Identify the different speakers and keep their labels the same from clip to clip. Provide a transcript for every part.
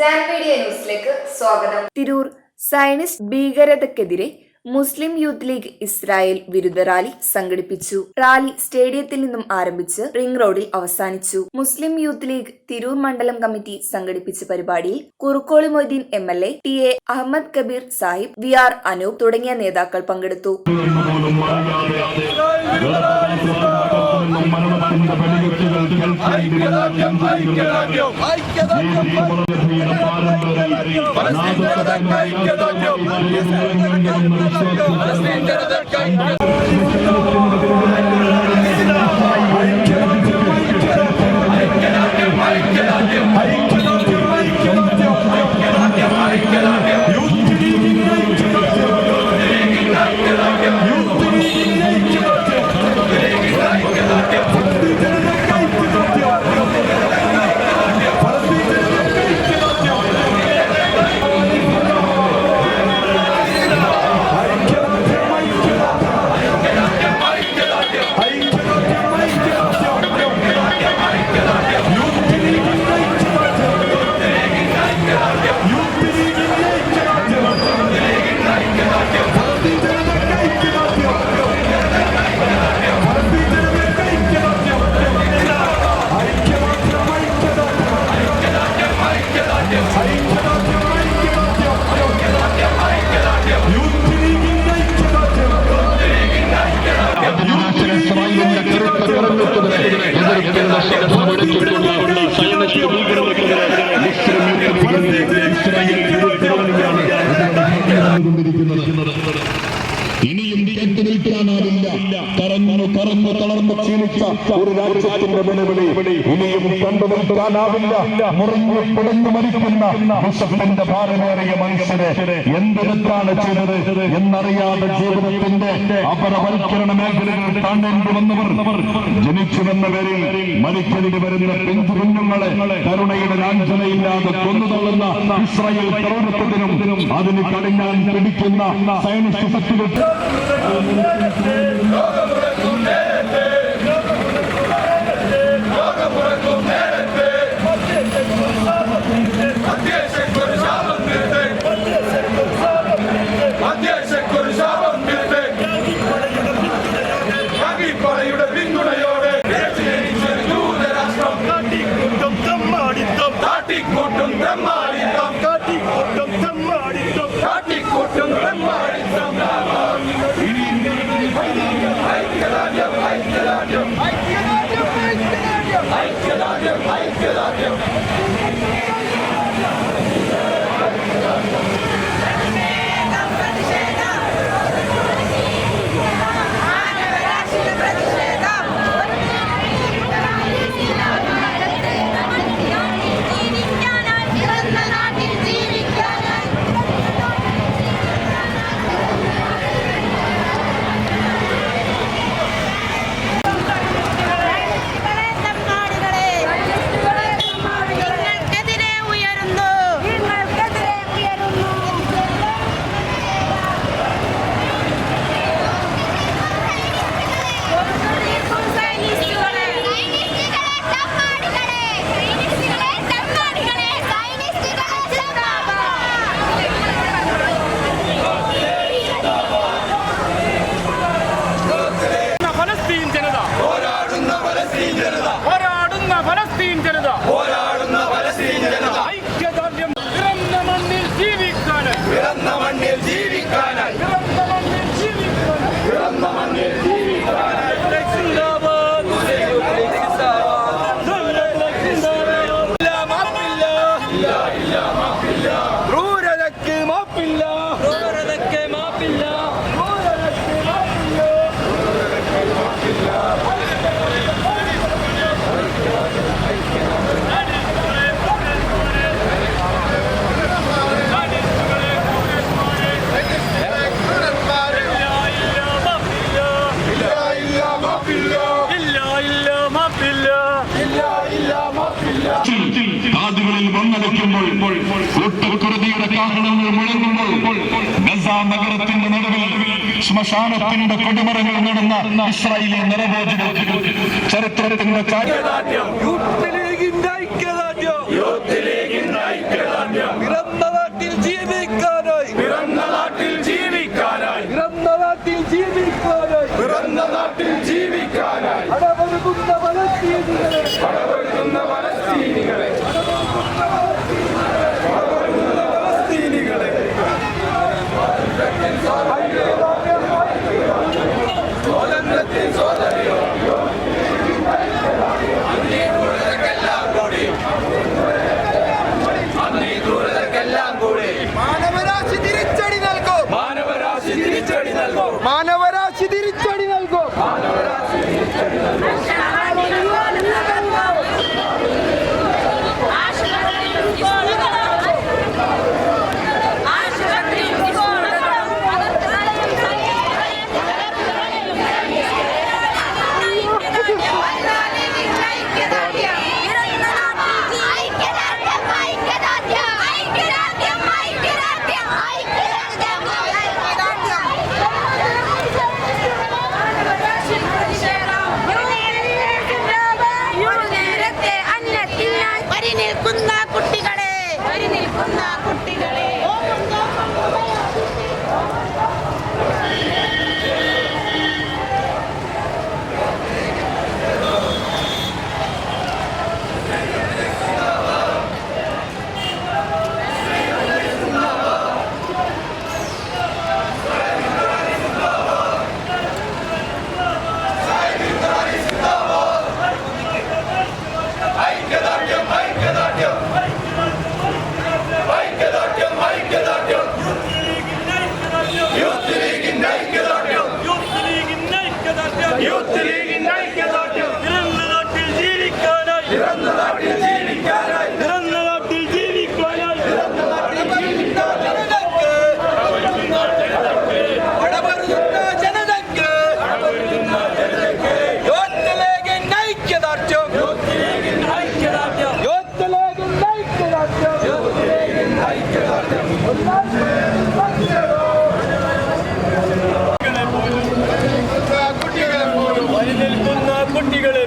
Speaker 1: ന്യൂസിലേക്ക് സ്വാഗതം.
Speaker 2: തിരൂർ സയനിസ്റ്റ് ഭീകരതക്കെതിരെ മുസ്ലിം യൂത്ത് ലീഗ് ഇസ്രായേൽ വിരുദ്ധ റാലി സംഘടിപ്പിച്ചു. റാലി സ്റ്റേഡിയത്തിൽ നിന്നും ആരംഭിച്ച് റിംഗ് റോഡിൽ അവസാനിച്ചു. മുസ്ലിം യൂത്ത് ലീഗ് തിരൂർ മണ്ഡലം കമ്മിറ്റി സംഘടിപ്പിച്ച പരിപാടിയിൽ Kurukkoli Moideen M L A T A Ahammed Kabeer Sahib V R Anoop തുടങ്ങിയ നേതാക്കൾ പങ്കെടുത്തു.
Speaker 3: Get out! കറങ്ങു കറന്നു തളർന്നു ക്ഷീണിച്ച ഒരു രാജ്യത്തിന്റെ വെളിവിളി ഇനിയും കണ്ടു നിൽക്കാനാവില്ല മുറിഞ്ഞു പിടഞ്ഞു മരിക്കുന്ന വിശപ്പിന്റെ ഭാരമേറിയ മനുഷ്യരെ എന്തെടുത്താണ് ചെയ്തത് എന്നറിയാതെ ജീവിതത്തിന്റെ അപരവൽക്കരണ മേഖലകൾ കാണേണ്ടി വന്നവർ ജനിച്ചുവെന്ന പേരിൽ മരിക്കേണ്ടി വരുന്ന പിഞ്ചു കുഞ്ഞുങ്ങളെ കരുണയുടെ ലാഞ്ചനയില്ലാതെ കൊന്നുതള്ളുന്ന ഇസ്രായേൽ പ്രവർത്തനത്തിനും അതിന് കടിഞ്ഞാൻ പിടിക്കുന്ന സൈനിക ശക്തികൾ
Speaker 4: காட்டிக் கூட்டும்
Speaker 5: தம்மாடித்தம் காட்டிக் கூட்டும்
Speaker 4: தம்மாடித்தம் Get up.
Speaker 3: here. പ്രകടിപ്പിക്കുമ്പോൾ കൂട്ടക്കുരുതിയുടെ കാഹളങ്ങൾ മുഴങ്ങുമ്പോൾ ഗസ നഗരത്തിന്റെ നടുവിൽ ശ്മശാനത്തിന്റെ കൊടുമറങ്ങൾ നടന്ന ഇസ്രായേലി നിറവോചികൾക്ക് ചരിത്രത്തിന്റെ
Speaker 6: പിറന്ന നാട്ടിൽ ജീവിക്കാനായി. പിറന്ന നാട്ടിൽ ജീവിക്കാനായി. ജീവിക്കാനായി നാട്ടിൽ ജീവിക്കാനായി.
Speaker 7: പിറന്ന നാട്ടിൽ ജീവിക്കാൻ ജീവിക്കാനായി
Speaker 6: പിറന്ന നാട്ടിൽ ജീവിക്കാനായി
Speaker 7: പിറന്ന നാട്ടിൽ ജീവിക്കാനായി
Speaker 6: പടപൊരുതുന്ന ജനതയ്ക്ക് യൂത്ത് ലീഗിന്റെ ഐക്യദാർഢ്യം യൂത്ത് ലീഗിന്റെ ഐക്യദാർഢ്യം യൂത്ത് ലീഗിന്റെ ഐക്യദാർഢ്യം കുട്ടികളെ പോലും
Speaker 7: വഴി നിൽക്കുന്ന കുട്ടികളെ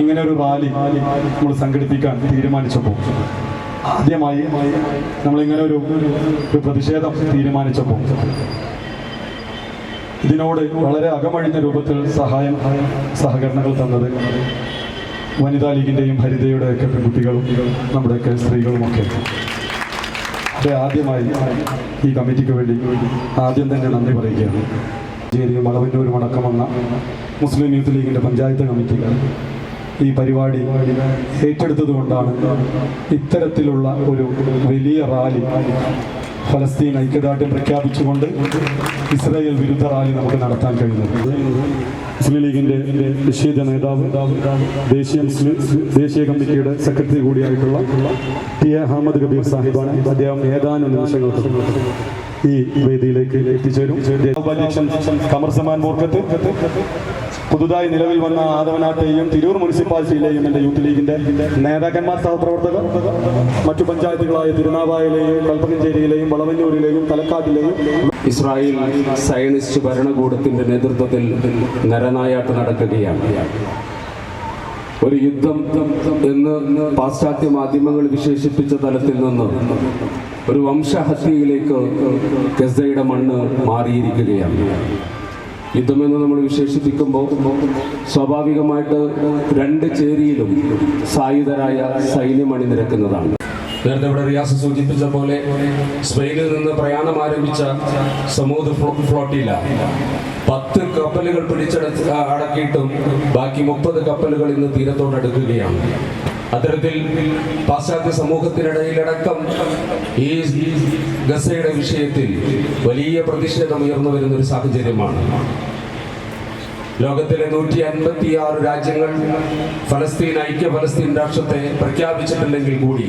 Speaker 8: ഇങ്ങനെ ഒരു റാലി നമ്മൾ സംഘടിപ്പിക്കാൻ തീരുമാനിച്ചപ്പോൾ ആദ്യമായി നമ്മളിങ്ങനെ ഒരു ഒരു പ്രതിഷേധം തീരുമാനിച്ചപ്പോൾ ഇതിനോട് വളരെ അകമഴിഞ്ഞ രൂപത്തിൽ സഹായം സഹകരണങ്ങൾ തന്നത് വനിതാ ലീഗിന്റെയും ഹരിതയുടെ ഒക്കെ പെൺകുട്ടികളും നമ്മുടെയൊക്കെ സ്ത്രീകളുമൊക്കെ.
Speaker 7: അതെ ആദ്യമായി ഈ കമ്മിറ്റിക്ക് വേണ്ടി ആദ്യം തന്നെ നന്ദി പറയുകയാണ്. ചേരിയും വളവന്നൂരും അടക്കം വന്ന മുസ്ലിം യൂത്ത് ലീഗിന്റെ പഞ്ചായത്ത് കമ്മിറ്റി ഈ പരിപാടി ഏറ്റെടുത്തത് കൊണ്ടാണ് ഇത്തരത്തിലുള്ള ഒരു വലിയ റാലി ഫലസ്തീൻ ഐക്യദാർഢ്യം പ്രഖ്യാപിച്ചുകൊണ്ട് ഇസ്രായേൽ വിരുദ്ധ റാലി നമുക്ക് നടത്താൻ കഴിയുന്നത് മുസ്ലിം ലീഗിന്റെ നിഷേധ നേതാവ് ദേശീയ മുസ്ലിം ദേശീയ കമ്മിറ്റിയുടെ സെക്രട്ടറി കൂടിയായിട്ടുള്ള ടി എ അഹമ്മദ് കബീർ സാഹിബാണ് അദ്ദേഹം ഏതാനും നിമിഷങ്ങൾക്ക് ഈ വേദിയിലേക്ക് എത്തിച്ചേരും. ഉപാധ്യക്ഷൻ കമർസമാൻ സമാൻ മൂർക്കത്ത് പുതുതായി നിലവിൽ വന്ന ആദവനാട്ടെയും തിരൂർ മുനിസിപ്പാലിറ്റിയിലെയും എന്റെ യൂത്ത് ലീഗിന്റെ നേതാക്കന്മാർ സഹപ്രവർത്തകർ മറ്റു പഞ്ചായത്തുകളായ തിരുനാവായിലെയും കൽപ്പകഞ്ചേരിയിലെയും വളവന്നൂരിലെയും തലക്കാട്ടിലെയും.
Speaker 9: ഇസ്രായേൽ സയനിസ്റ്റ് ഭരണകൂടത്തിന്റെ നേതൃത്വത്തിൽ നരനായാട്ട് നടക്കുകയാണ്. ഒരു യുദ്ധം എന്ന് പാശ്ചാത്യ മാധ്യമങ്ങൾ വിശേഷിപ്പിച്ച തലത്തിൽ നിന്ന് ഒരു വംശഹത്യയിലേക്ക് ഗസയുടെ മണ്ണ് മാറിയിരിക്കുകയാണ്. യുദ്ധമെന്ന് നമ്മൾ വിശേഷിപ്പിക്കുമ്പോൾ സ്വാഭാവികമായിട്ട് രണ്ട് ചേരിയിലും സായുധരായ സൈന്യം അണിനിരക്കുന്നതാണ്. നേരത്തെ ഇവിടെ റിയാസ് സൂചിപ്പിച്ച പോലെ സ്പെയിനിൽ നിന്ന് പ്രയാണം ആരംഭിച്ച സമൂഹ ഫ്ലോട്ടില്ല പത്ത് കപ്പലുകൾ പിടിച്ചടച്ച് അടക്കിയിട്ടും ബാക്കി മുപ്പത് കപ്പലുകൾ ഇന്ന് തീരത്തോടടുക്കുകയാണ്. അത്തരത്തിൽ പാശ്ചാത്യ സമൂഹത്തിനിടയിലടക്കം ഈ ഗസയുടെ വിഷയത്തിൽ വലിയ പ്രതിഷേധം ഉയർന്നു വരുന്ന ഒരു സാഹചര്യമാണ്. ലോകത്തിലെ നൂറ്റി അൻപത്തി ആറ് രാജ്യങ്ങൾ ഫലസ്തീൻ ഐക്യ ഫലസ്തീൻ രാഷ്ട്രത്തെ പ്രഖ്യാപിച്ചിട്ടുണ്ടെങ്കിൽ കൂടി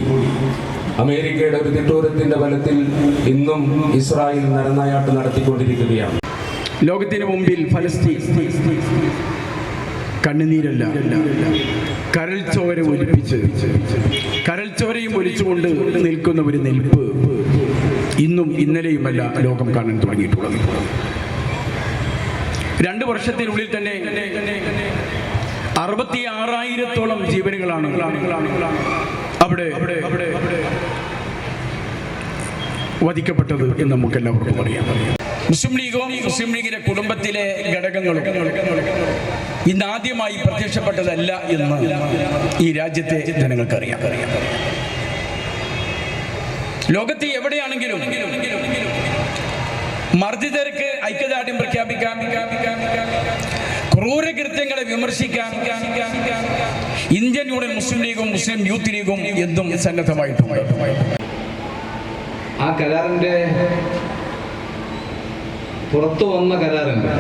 Speaker 9: അമേരിക്കയുടെ ഒരു തിട്ടൂരത്തിന്റെ ബലത്തിൽ ഇന്നും ഇസ്രായേൽ നരനായാട്ട് നടത്തിക്കൊണ്ടിരിക്കുകയാണ്.
Speaker 10: ലോകത്തിന് മുമ്പിൽ ഫലസ്തീൻ കണ്ണുനീരല്ല. കരൽ ചോര ഒലിപ്പിച്ച് കരൽ ചോരയും ഒലിച്ചുകൊണ്ട് നിൽക്കുന്ന ഒരു നിൽപ്പ് ഇന്നും ഇന്നലെയുമല്ല ലോകം കാണാൻ തുടങ്ങിയിട്ടുള്ളത്. രണ്ട് വർഷത്തിനുള്ളിൽ തന്നെ അറുപത്തി ആറായിരത്തോളം ജീവനുകളാണ് അവിടെ വധിക്കപ്പെട്ടത് എന്ന് നമുക്ക് എല്ലാവർക്കും അറിയാം. മുസ്ലിം ലീഗും മുസ്ലിം ലീഗിന്റെ കുടുംബത്തിലെ ഘടകങ്ങളും ഇന്ന് ആദ്യമായി പ്രത്യക്ഷപ്പെട്ടതല്ല എന്ന് ഈ രാജ്യത്തെ ജനങ്ങൾക്കറിയാം. ലോകത്ത് എവിടെയാണെങ്കിലും മർദ്ദിതർക്ക് ഐക്യദാർഢ്യം പ്രഖ്യാപിക്കാം. ക്രൂരകൃത്യങ്ങളെ വിമർശിക്കാം. ഇന്ത്യൻ യൂണിയൻ മുസ്ലിം ലീഗും മുസ്ലിം യൂത്ത് ലീഗും എന്തും സന്നദ്ധമായിട്ടുണ്ട്.
Speaker 6: ആ കരാറിന്റെ പുറത്തു വന്ന കരാറിന്റെ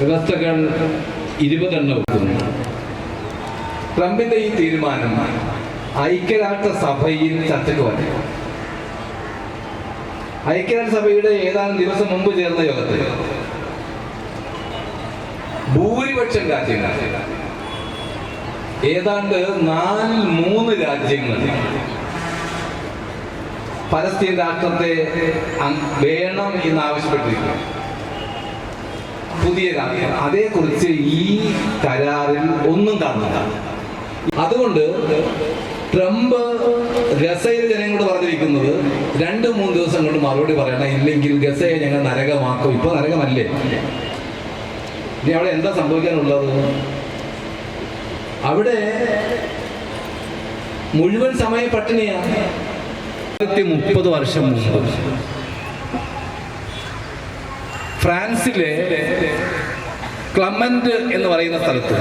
Speaker 6: വ്യവസ്ഥകൾ ഇരുപതെണ്ണം ട്രംപിന്റെ ഈ തീരുമാനം ഐക്യരാഷ്ട്ര സഭയിൽ ചർച്ചയ്ക്ക് വരും. ഐക്യരാഷ്ട്ര സഭയുടെ ഏതാനും ദിവസം മുമ്പ് ചേർന്ന യോഗത്തിൽ ഭൂരിപക്ഷം രാജ്യങ്ങൾ ഏതാണ്ട് നാലിൽ മൂന്ന് രാജ്യങ്ങൾ പലസ്തീൻ രാഷ്ട്രത്തെ വേണം എന്ന് ആവശ്യപ്പെട്ടിരിക്കുന്നു. പുതിയ രാജ്യം അതേക്കുറിച്ച് ഈ കരാറിൽ ഒന്നും കാണുന്നില്ല. അതുകൊണ്ട് ട്രംപ് ഗസയിൽ ജനങ്ങളോട് പറഞ്ഞിരിക്കുന്നത് രണ്ട് മൂന്ന് ദിവസം കൊണ്ട് മറുപടി പറയണം ഇല്ലെങ്കിൽ ഗസയെ ഞങ്ങൾ നരകമാക്കും. ഇപ്പൊ നരകമല്ലേ? ഇനി അവിടെ എന്താ സംഭവിക്കാനുള്ളത്? അവിടെ മുഴുവൻ സമയ പട്ടിണിയാണ് മുപ്പത് വർഷം മുമ്പ് ഫ്രാൻസിലെ ക്ലമന്റ് എന്ന് പറയുന്ന സ്ഥലത്ത്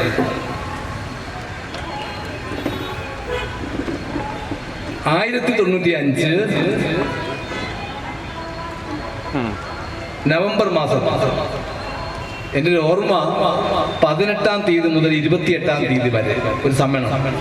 Speaker 6: ആയിരത്തി തൊണ്ണൂറ്റി അഞ്ച് നവംബർ മാസം. എന്റെ ഒരു ഓർമ്മ പതിനെട്ടാം തീയതി മുതൽ ഇരുപത്തിയെട്ടാം തീയതി വരെ ഒരു സമ്മേളനം.